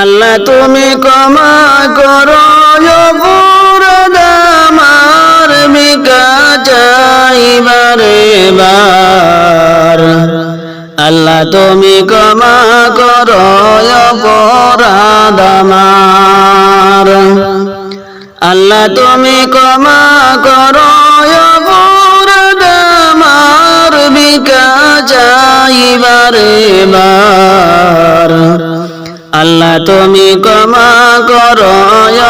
আল্লাহ তুমি ক্ষমা করো আমার বিকা বার আল্লাহ তুমি ক্ষমা করো অপরাধ আমার আল্লাহ তুমি ক্ষমা করো অপরাধ আমার বিকা চাইবারে বার আল্লাহ তুমি ক্ষমা করো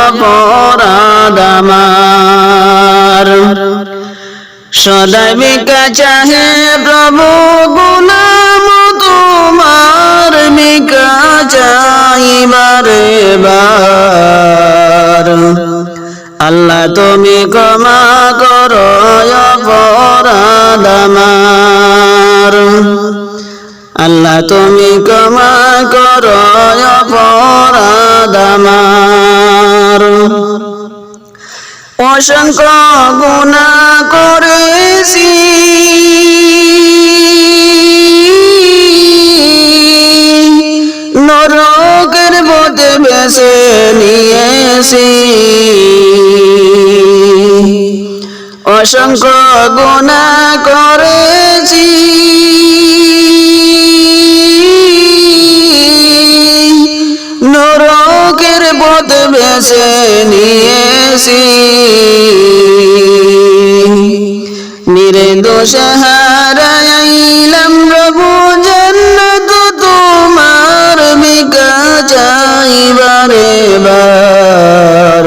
অপরাধ আমার। সদাই বিকা চাহে প্রভু গুলাম তোমার বিকা চাইবারে বার আল্লাহ তুমি ক্ষমা করো অপরাধ আমার। আল্লাহ, তুমি ক্ষমা করো অপরাধ অসংখ্য গুণা করেছি। নরকের পথে বেছে নিয়েছি। অসংখ্য গুণা করেছি। বেছে নিয়েছি। নিরে দোষ হারাইলাম প্রভু, জন্নত তোমার বিকা চাইবারে বার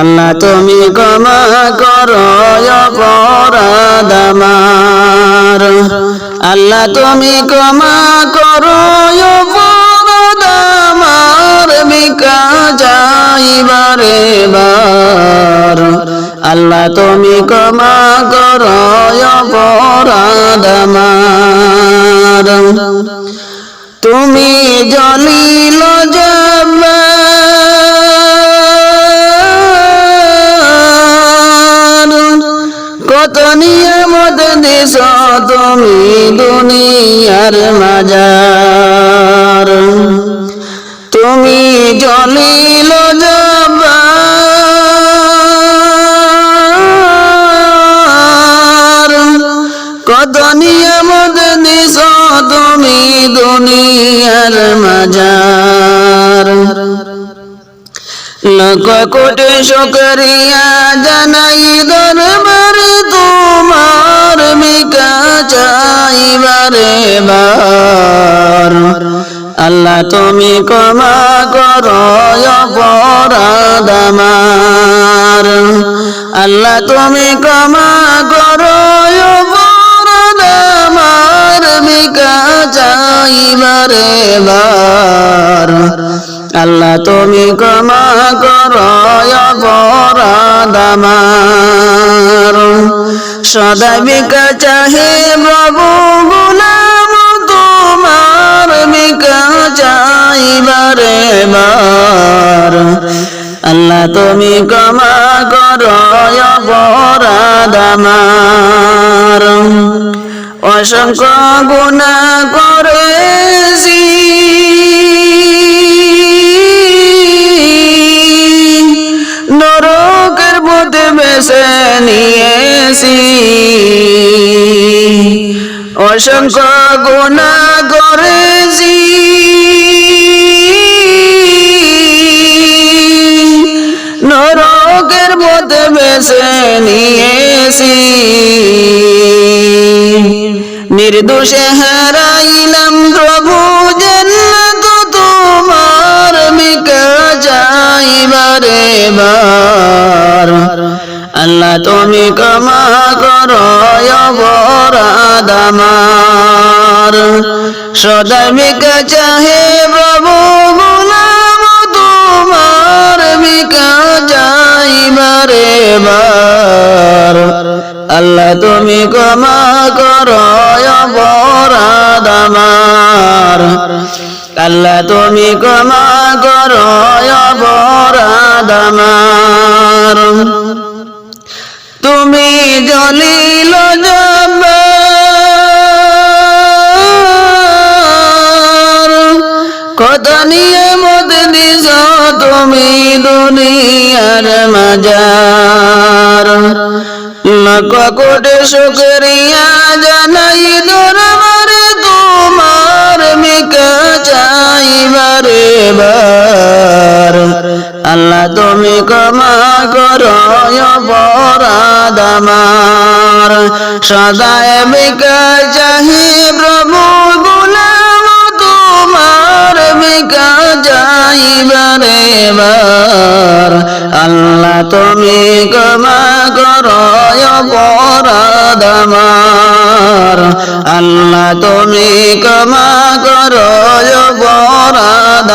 আল্লাহ তুমি ক্ষমা করো, অপরাধ আমার। আল্লাহ তুমি ক্ষমা করো যাইবারে বার আল্লাহ তুমি ক্ষমা করো অপরাধ তুমি জলিল কত নিয়মত দিস তুমি দুনিয়ার মাজার। তুমি জলিল দুনিয়ার মাজার। লক কোটি শুকরিয়া জানাই দরবার তোমার বিকা চাইবারে বার আল্লাহ তুমি ক্ষমা করো অপরাধ আমার। আল্লাহ তুমি ক্ষমা করো অপরাধ আমার বিকা চাইবারে বার আল্লাহ তুমি ক্ষমা করো অপরাধ আমার। সদা বিকা চাহে প্রভু, গুলাম তোমার বিকা চাইবারে বার আল্লাহ তুমি ক্ষমা করো অসংখ্য গুণা করেছি। নরকের পথে বেছে নিয়েছি। অসংখ্য গুণা করেছি। নরকের পথে বেছে নিয়েছি। নির্দোষে হারাইলাম প্রভু, জান্নাত তোমার বিকা যাইবারে বার আল্লাহ তুমি ক্ষমা করো অপরাধ আমার। চাহে প্রভু আল্লাহ তুমি ক্ষমা করো অপরাধ আল্লাহ তুমি ক্ষমা করো অপরাধ তুমি জলিল কত নিয়ে মত দিস তুমি দুনিয়ার মাজার। লাখ কোটি শুকরিয়া জানাই দরবারে তোমার মিকা চাইবারে বার আল্লাহ তুমি ক্ষমা করো অপরাধ আমার সদায় মিকা চাহি তুমি ক্ষমা করো অপরাধ আল্লাহ তুমি ক্ষমা করো অপরাধ